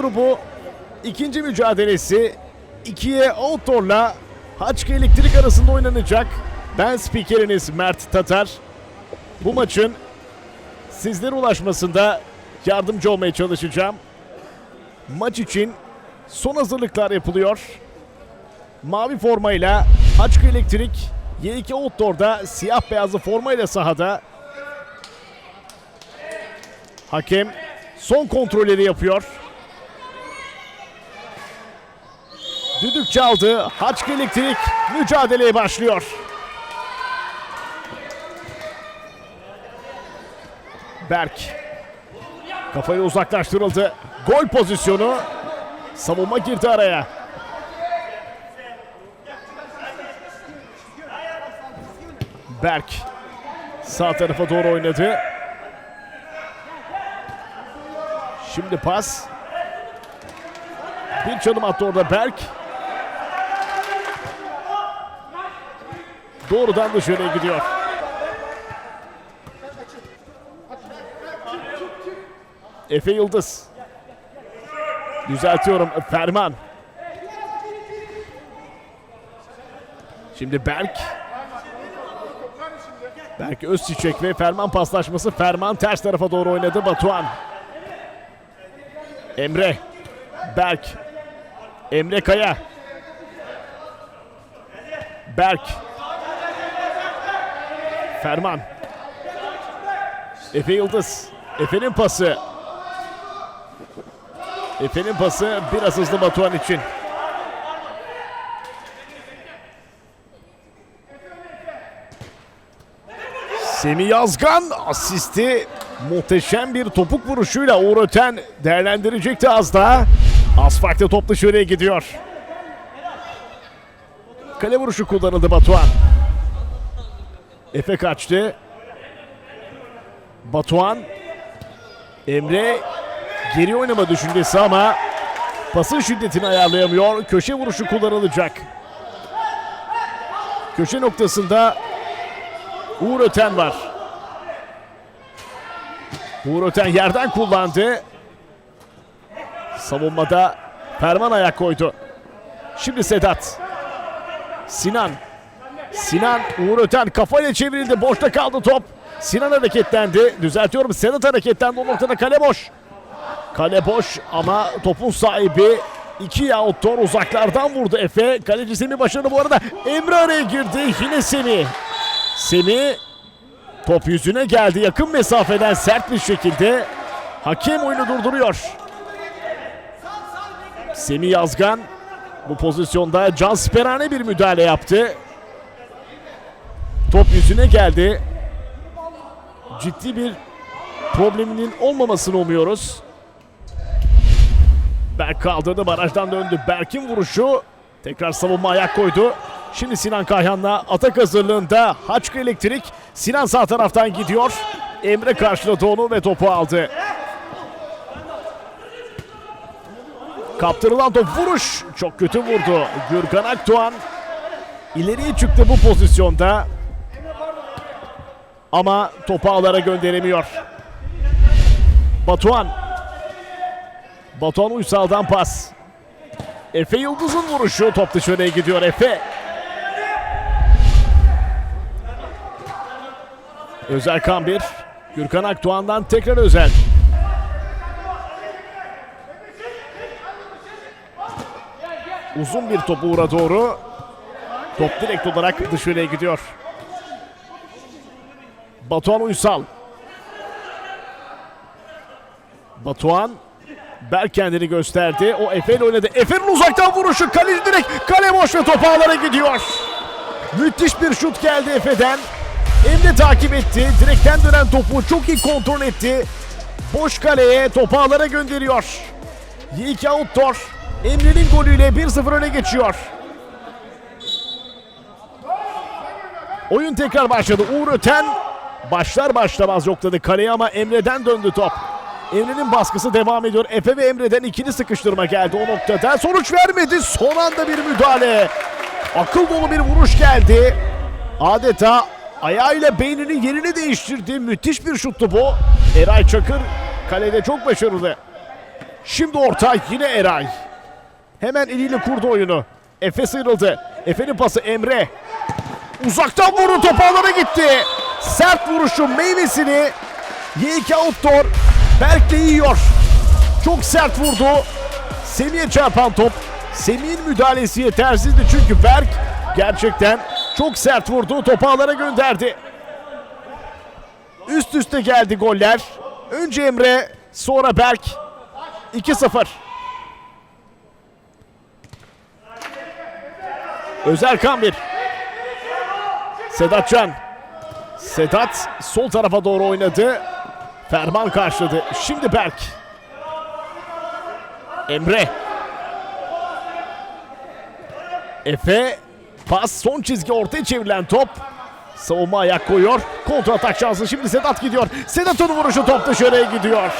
Grubu ikinci mücadelesi ikiye outdoor'la Haçka Elektrik arasında oynanacak. Ben spikeriniz Mert Tatar. Bu maçın sizlere ulaşmasında yardımcı olmaya çalışacağım. Maç için son hazırlıklar yapılıyor. Mavi formayla Haçka Elektrik, Y2 Outdoor'da siyah beyazlı formayla sahada. Hakem son kontrolleri yapıyor. Düdük çaldı. Haçka Elektrik mücadeleye başlıyor. Berk. Kafayı uzaklaştırıldı. Gol pozisyonu. Savunma girdi araya. Berk. Sağ tarafa doğru oynadı. Şimdi pas. Bir çalım attı orada Berk. Doğrudan dışarıya gidiyor. Efe Yıldız. Düzeltiyorum Ferman. Şimdi Berk. Berk Özçiçek ve Ferman paslaşması. Ferman ters tarafa doğru oynadı Batuhan. Emre. Berk. Emre Kaya. Berk. Ferman. Efe Yıldız. Efe'nin pası. Efe'nin pası biraz hızlı Batuhan için. Semih Yazgan asisti muhteşem bir topuk vuruşuyla Uğur Öten değerlendirecekti az daha. Asfaltte top dışarıya gidiyor. Kale vuruşu kullanıldı Batuhan. Efe kaçtı. Batuhan. Emre geri oynama düşüncesi ama pasın şiddetini ayarlayamıyor. Köşe vuruşu kullanılacak. Köşe noktasında Uğur Öten var. Uğur Öten yerden kullandı. Savunmada Ferman ayak koydu. Şimdi Sedat. Sinan. Sinan Uğur Öten kafayla çevrildi. Boşta kaldı top. Sinan hareketlendi. Düzeltiyorum. Sedat hareketlendi. O noktada kale boş. Kale boş ama topun sahibi iki outdoor uzaklardan vurdu Efe. Kaleci Semih başarılı bu arada. Emre araya girdi. Yine Semih. Semih top yüzüne geldi. Yakın mesafeden sert bir şekilde hakem oyunu durduruyor. Semih Yazgan bu pozisyonda can siperhane bir müdahale yaptı. Top yüzüne geldi. Ciddi bir probleminin olmamasını umuyoruz. Berk kaldırdı barajdan döndü. Berk'in vuruşu tekrar savunma ayak koydu. Şimdi Sinan Kayhan'la atak hazırlığında Haçkı Elektrik. Sinan sağ taraftan gidiyor. Emre karşıladı onu ve topu aldı. Kaptırılan top vuruş. Çok kötü vurdu. Gürkan Akdoğan ileriye çıktı bu pozisyonda. Ama topu ağlara gönderemiyor. Batuhan. Batuhan Uysal'dan pas. Efe Yıldız'ın vuruşu top dışarıya gidiyor Efe. Özel Kambir. Gürkan Akdoğan'dan tekrar Özel. Uzun bir top Uğur'a doğru. Top direkt olarak dışarıya gidiyor. Batuhan Uysal. Batuhan Berk kendini gösterdi. O Efe ile oynadı. Efe'nin uzaktan vuruşu. Kaleci direkt kale boş ve top gidiyor. Müthiş bir şut geldi Efe'den. Emre takip etti. Direkten dönen topu çok iyi kontrol etti. Boş kaleye topu gönderiyor. Y2 outdoor. Emre'nin golüyle 1-0 öne geçiyor. Oyun tekrar başladı. Uğur Öten başlar başlamaz yokladı kaleyi ama Emre'den döndü top. Emre'nin baskısı devam ediyor. Efe ve Emre'den ikili sıkıştırma geldi o noktada. Sonuç vermedi. Son anda bir müdahale. Akıl dolu bir vuruş geldi. Adeta ayağıyla beyninin yerini değiştirdi. Müthiş bir şuttu bu. Eray Çakır kalede çok başarılı. Şimdi orta yine Eray. Hemen eliyle kurdu oyunu. Efe sıyrıldı. Efe'nin pası Emre. Uzaktan vurdu top ağlara gitti. Sert vuruşun meyvesini Y2 Outdoor Berk de yiyor. Çok sert vurdu. Semih'e çarpan top. Semih'in müdahalesi yetersizdi çünkü Berk gerçekten çok sert vurdu. Topu ağlara gönderdi. Üst üste geldi goller. Önce Emre, sonra Berk. 2-0. Özel Kambir. Sedat Can. Sedat sol tarafa doğru oynadı. Ferman karşıladı. Şimdi Berk. Emre. Efe. Pas son çizgi ortaya çevrilen top. Savunma ayak koyuyor. Kontra atak şansı. Şimdi Sedat gidiyor. Sedat'ın vuruşu top dışarıya gidiyor.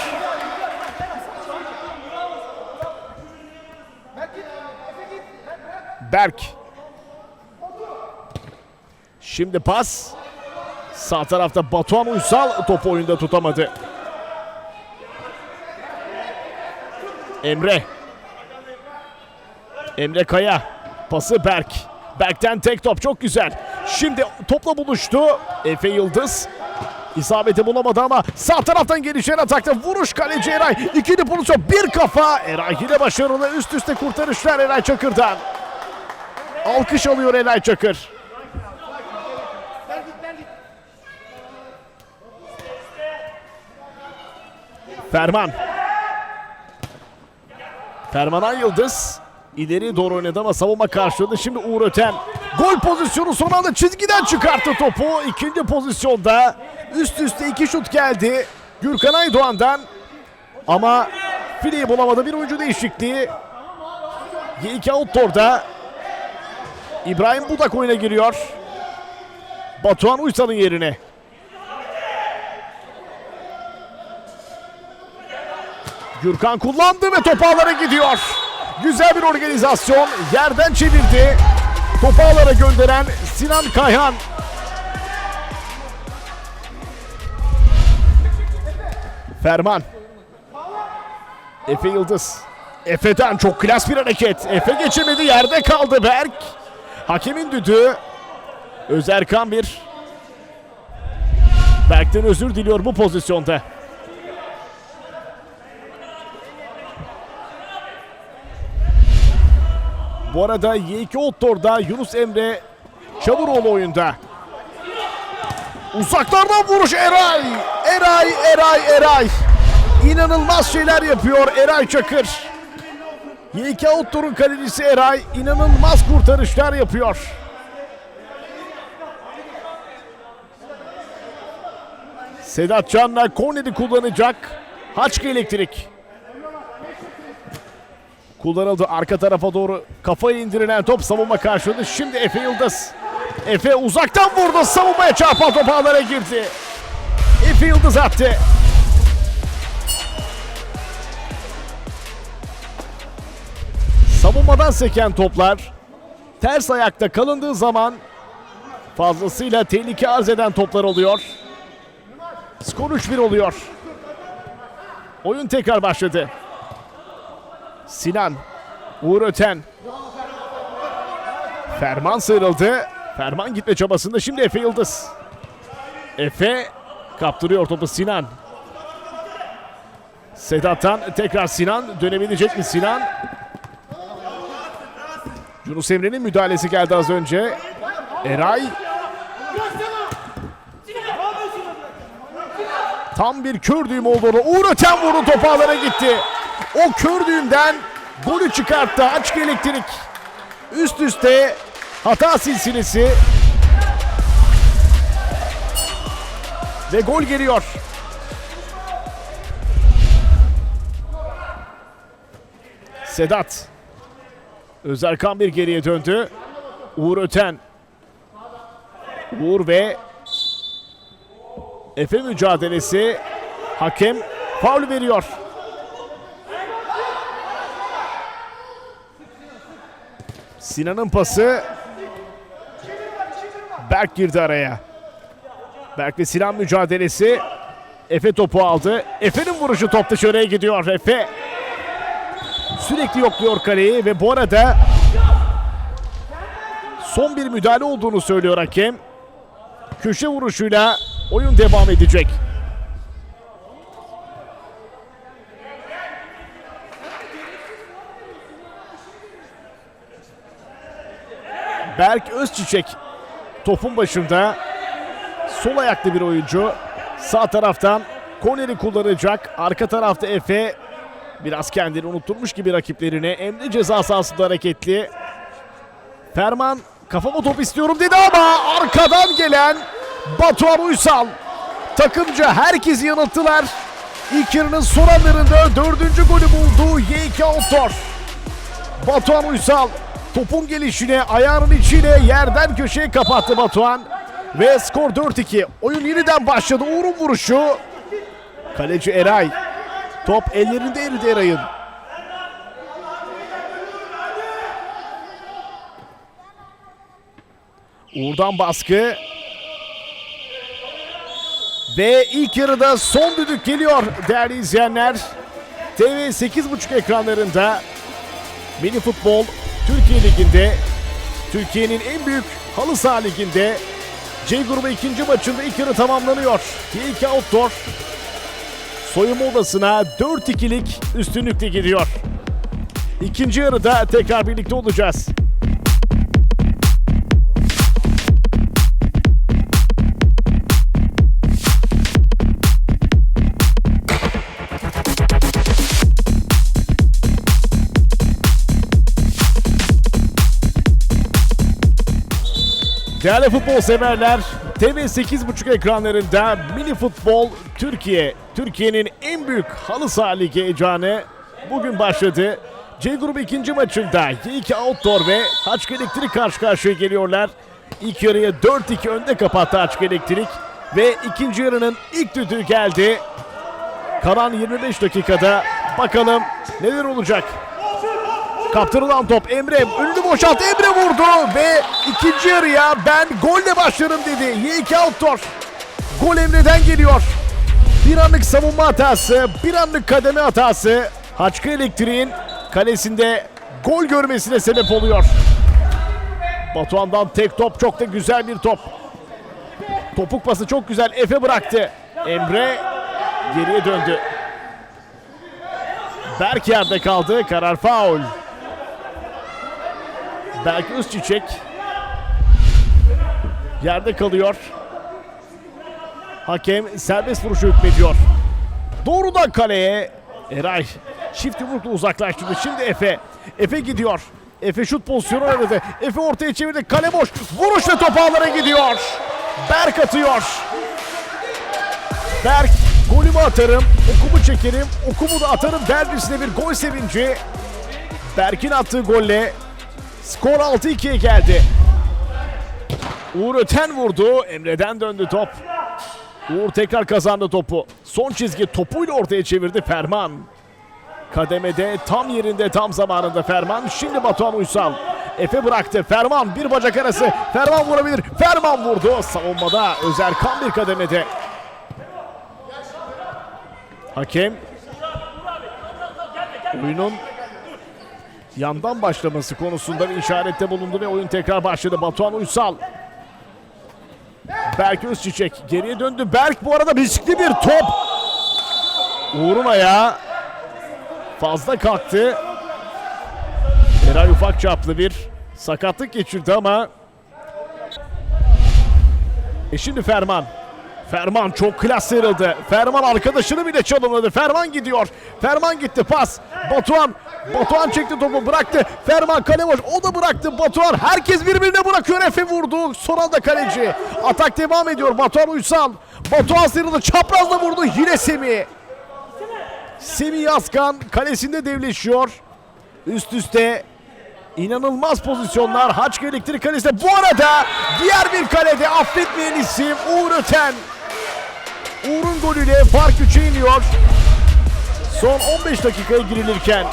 Berk. Şimdi pas. Sağ tarafta Batuhan Uysal topu oyunda tutamadı. Emre. Emre Kaya. Pası Berk. Berk'ten tek top çok güzel. Şimdi topla buluştu. Efe Yıldız. İsabeti bulamadı ama sağ taraftan gelişen atakta vuruş kaleci Eray. İkili pozisyon bir kafa. Eray yine başarılı üst üste kurtarışlar Eray Çakır'dan. Alkış alıyor Eray Çakır. Ferman. Ferman Yıldız ileri doğru oynadı ama savunma karşıladı. Şimdi Uğur Öten. Gol pozisyonu son anda çizgiden çıkarttı topu. İkinci pozisyonda üst üste iki şut geldi. Gürkan Aydoğan'dan. Ama fileyi bulamadı. Bir oyuncu değişikliği. Y2 Outdoor'da İbrahim Budak oyuna giriyor. Batuhan Uysal'ın yerine. Gürkan kullandı ve top ağlara gidiyor. Güzel bir organizasyon. Yerden çevirdi. Topu ağlara gönderen Sinan Kayhan. Ferman. Efe Yıldız. Efe'den çok klas bir hareket. Efe geçemedi yerde kaldı Berk. Hakemin düdüğü. Özerkan bir. Berk'ten özür diliyor bu pozisyonda. Bu arada Y2 Outdoor'da Yunus Emre Çavuroğlu oyunda. Uzaklardan vuruş Eray. Eray, Eray, Eray. İnanılmaz şeyler yapıyor Eray Çakır. Y2 Outdoor'un kalecisi Eray inanılmaz kurtarışlar yapıyor. Sedat Can'la korneri kullanacak. Haçki Elektrik. Kullanıldı arka tarafa doğru kafayı indirilen top savunma karşıladı. Şimdi Efe Yıldız. Efe uzaktan vurdu. Savunmaya çarpan top ağlara girdi. Efe Yıldız attı. Savunmadan seken toplar ters ayakta kalındığı zaman fazlasıyla tehlike arz eden toplar oluyor. Skor 3-1 oluyor. Oyun tekrar başladı. Sinan. Uğur Öten. Ferman sıyrıldı. Ferman gitme çabasında şimdi Efe Yıldız. Efe kaptırıyor topu Sinan. Sedat'tan tekrar Sinan. Dönebilecek mi Sinan? Yunus Emre'nin müdahalesi geldi az önce. Eray. Tam bir kör düğüm oldu orada. Uğur Öten vurdu topu gitti. O kör düğümden golü çıkarttı Açık Elektrik. Üst üste hata silsilesi. Ve gol geliyor. Sedat. Özerkan bir geriye döndü. Uğur Öten. Uğur ve Efe mücadelesi. Hakem faul veriyor. Sinan'ın pası. Berk girdi araya. Berk ve Sinan mücadelesi. Efe topu aldı. Efe'nin vuruşu top dışarıya gidiyor. Efe. sürekli yokluyor kaleyi ve bu arada son bir müdahale olduğunu söylüyor hakem. Köşe vuruşuyla oyun devam edecek. Berk Özçiçek topun başında sol ayaklı bir oyuncu. Sağ taraftan korneri kullanacak. Arka tarafta Efe biraz kendini unutturmuş gibi rakiplerine. Emre ceza sahasında hareketli. Ferman kafama top istiyorum dedi ama arkadan gelen Batuhan Uysal. Takımca herkesi yanılttılar. İlk yarının son anlarında dördüncü golü buldu Yeyke Outdoor. Batuhan Uysal topun gelişine ayağının içiyle yerden köşeye kapattı Batuhan. Ve skor 4-2. Oyun yeniden başladı. Uğur'un vuruşu. Kaleci Eray. Top ellerinde eridi Eray'ın. Uğur'dan baskı. Ve ilk yarıda son düdük geliyor değerli izleyenler. TV 8.5 ekranlarında Mini Futbol Türkiye Ligi'nde Türkiye'nin en büyük halı saha liginde C grubu ikinci maçında ilk yarı tamamlanıyor. T2 Outdoor soyunma odasına 4-2'lik üstünlükle gidiyor. İkinci yarıda tekrar birlikte olacağız. Değerli futbol severler, TV 8.5 ekranlarında Mini Futbol Türkiye, Türkiye'nin en büyük halı saha ligi heyecanı bugün başladı. C grubu ikinci maçında Y2 Outdoor ve Haçk Elektrik karşı karşıya geliyorlar. İlk yarıya 4-2 önde kapattı Haçk Elektrik ve ikinci yarının ilk düdüğü geldi. Kalan 25 dakikada bakalım neler olacak. Kaptırılan top Emre önünü boşalt Emre vurdu ve ikinci yarıya ben golle başlarım dedi. Y2 Outdoor. Gol Emre'den geliyor. Bir anlık savunma hatası, bir anlık kademe hatası Haçkı Elektriğin kalesinde gol görmesine sebep oluyor. Batuhan'dan tek top çok da güzel bir top. Topuk pası çok güzel Efe bıraktı. Emre geriye döndü. Berk yerde kaldı. Karar faul. Berk Özçiçek yerde kalıyor. Hakem serbest vuruşu hükmediyor. Doğrudan kaleye Eray çift yumrukla uzaklaştırdı. Şimdi Efe. Efe gidiyor. Efe şut pozisyonu aradı. Efe ortaya çevirdi. Kale boş. Vuruş ve top gidiyor. Berk atıyor. Berk golümü atarım, okumu çekerim, okumu da atarım derbisine bir gol sevinci. Berk'in attığı golle skor 6-2'ye geldi. Uğur Öten vurdu. Emre'den döndü top. Uğur tekrar kazandı topu. Son çizgi topuyla ortaya çevirdi Ferman. Kademede tam yerinde tam zamanında Ferman. Şimdi Batuhan Uysal. Efe bıraktı. Ferman bir bacak arası. Ferman vurabilir. Ferman vurdu. Savunmada Özer Kan bir kademede. Hakem oyunun yandan başlaması konusunda bir işarette bulundu ve oyun tekrar başladı. Batuhan Uysal. Berk Özçiçek geriye döndü. Berk bu arada riskli bir top. Uğur'un ayağı fazla kalktı. Eray ufak çaplı bir sakatlık geçirdi ama e şimdi Ferman. Ferman çok klas sıyrıldı. Ferman arkadaşını bile çalımladı. Ferman gidiyor. Ferman gitti pas. Batuhan. Batuhan çekti topu bıraktı. Ferman kale boş. O da bıraktı. Batuhan herkes birbirine bırakıyor. Efe vurdu. Son anda kaleci. Atak devam ediyor. Batuhan Uysal. Batuhan sıyrıldı. Çaprazla vurdu. Yine Semih. Semih Yazkan kalesinde devleşiyor. Üst üste İnanılmaz pozisyonlar Haçk Elektrik Kalesi'nde. Bu arada diğer bir kalede affetmeyen isim Uğur Öten. Uğur'un golüyle fark 3'e iniyor. Son 15 dakikaya girilirken.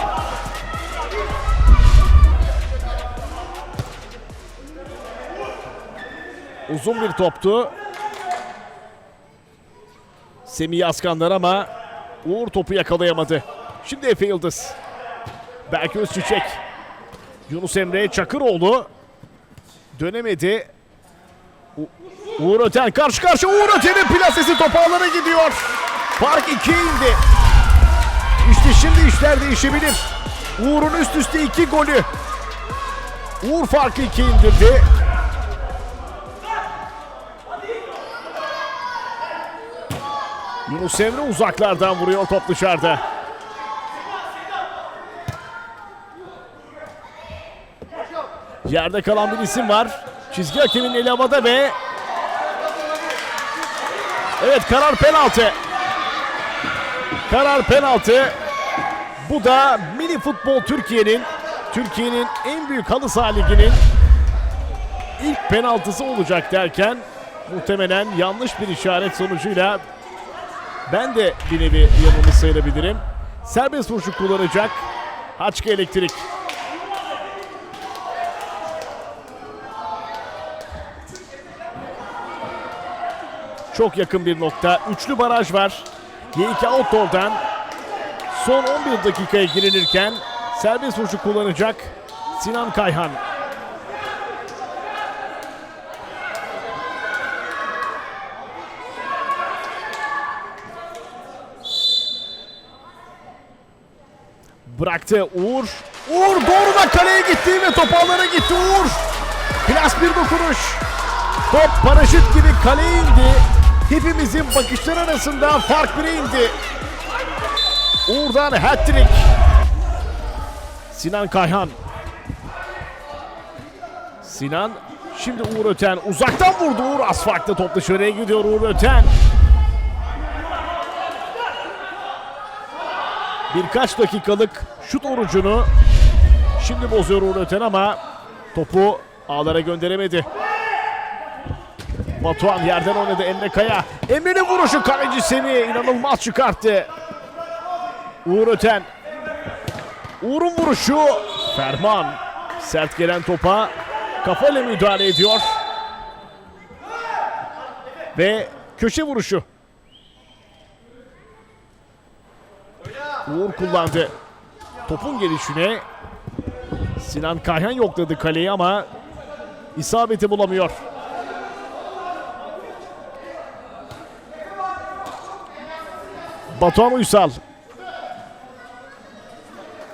Uzun bir toptu. Semih Askanlar ama Uğur topu yakalayamadı. Şimdi Efe Yıldız. Berk Özçiçek. Yunus Emre Çakıroğlu. Dönemedi. U- Uğur Öten karşı karşı. Uğur Öten'in plasesi topu gidiyor. Fark 2'ye indi. İşte şimdi işler değişebilir. Uğur'un üst üste iki golü. Uğur farkı 2'ye indirdi. Yunus Emre uzaklardan vuruyor top dışarıda. Yerde kalan bir isim var. Çizgi hakemin eli havada ve Evet karar penaltı. Karar penaltı. Bu da mini futbol Türkiye'nin Türkiye'nin en büyük halı saha ilk penaltısı olacak derken muhtemelen yanlış bir işaret sonucuyla ben de bir nevi yanılmış sayılabilirim. Serbest vuruşu kullanacak Haçka Elektrik. Çok yakın bir nokta. Üçlü baraj var. G2 Outdoor'dan son 11 dakikaya girilirken serbest vuruşu kullanacak Sinan Kayhan. Bıraktı Uğur. Uğur doğrudan kaleye gitti ve top gitti Uğur. Klas bir dokunuş. Top paraşüt gibi kaleye indi. Hepimizin bakışları arasında fark 1'e indi. Uğur'dan hat-trick. Sinan Kayhan. Sinan şimdi Uğur Öten uzaktan vurdu Uğur asfaltta top dışarıya gidiyor Uğur Öten. Birkaç dakikalık şut orucunu şimdi bozuyor Uğur Öten ama topu ağlara gönderemedi. Batuhan yerden oynadı Emre Kaya. Emre'nin vuruşu kaleci Semih inanılmaz çıkarttı. Uğur Öten. Uğur'un vuruşu. Ferman sert gelen topa kafayla müdahale ediyor. Ve köşe vuruşu. Uğur kullandı. Topun gelişine Sinan Kayhan yokladı kaleyi ama isabeti bulamıyor. Batuhan Uysal.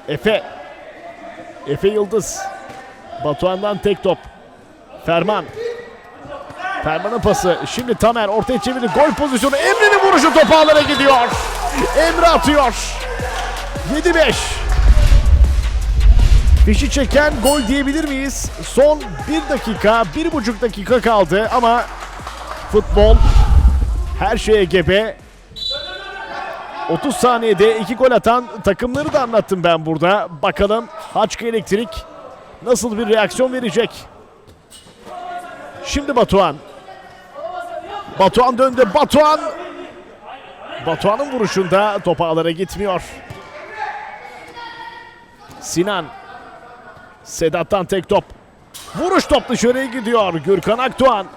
Efe. Efe Yıldız. Batuhan'dan tek top. Ferman. Ferman'ın pası. Şimdi Tamer ortaya çevirdi. Gol pozisyonu. Emre'nin vuruşu top ağlara gidiyor. Emre atıyor. 7-5. Fişi çeken gol diyebilir miyiz? Son 1 dakika, 1,5 dakika kaldı ama futbol her şeye gebe. 30 saniyede 2 gol atan takımları da anlattım ben burada. Bakalım Haçka Elektrik nasıl bir reaksiyon verecek? Şimdi Batuhan. Batuhan döndü. Batuhan. Batuhan'ın vuruşunda top ağlara gitmiyor. Sinan. Sedat'tan tek top. Vuruş top dışarıya gidiyor. Gürkan Akdoğan.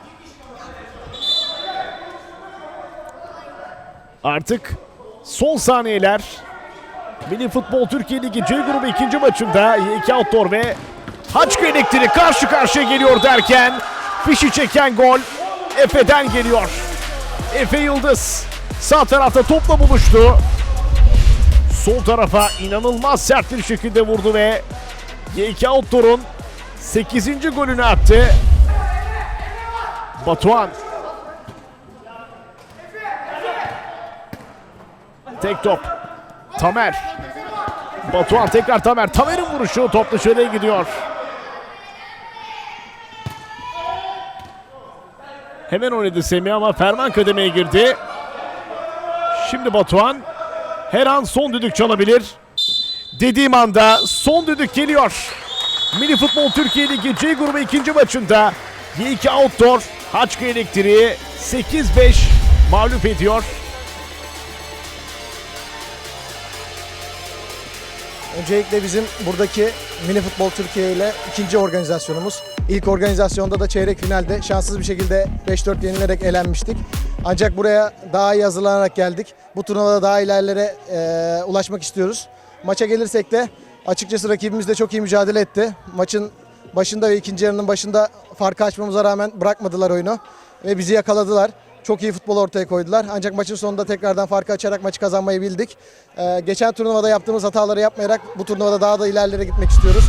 Artık son saniyeler. Milli Futbol Türkiye Ligi C grubu ikinci maçında Y2 Outdoor ve Haçka Elektrik karşı karşıya geliyor derken fişi çeken gol Efe'den geliyor. Efe Yıldız sağ tarafta topla buluştu. Sol tarafa inanılmaz sert bir şekilde vurdu ve Y2 Outdoor'un 8. golünü attı. Batuhan Tek top. Tamer. Batuhan tekrar Tamer. Tamer'in vuruşu top dışarıya gidiyor. Hemen oynadı Semih ama Ferman kademeye girdi. Şimdi Batuhan her an son düdük çalabilir. Dediğim anda son düdük geliyor. Mini Futbol Türkiye Ligi C grubu ikinci maçında Y2 Outdoor Haçka Elektriği 8-5 mağlup ediyor. Öncelikle bizim buradaki Mini Futbol Türkiye ile ikinci organizasyonumuz. İlk organizasyonda da çeyrek finalde şanssız bir şekilde 5-4 yenilerek elenmiştik. Ancak buraya daha iyi hazırlanarak geldik. Bu turnuvada daha ilerlere e, ulaşmak istiyoruz. Maça gelirsek de Açıkçası rakibimiz de çok iyi mücadele etti. Maçın başında ve ikinci yarının başında farkı açmamıza rağmen bırakmadılar oyunu ve bizi yakaladılar. Çok iyi futbol ortaya koydular. Ancak maçın sonunda tekrardan farkı açarak maçı kazanmayı bildik. Ee, geçen turnuvada yaptığımız hataları yapmayarak bu turnuvada daha da ilerlere gitmek istiyoruz.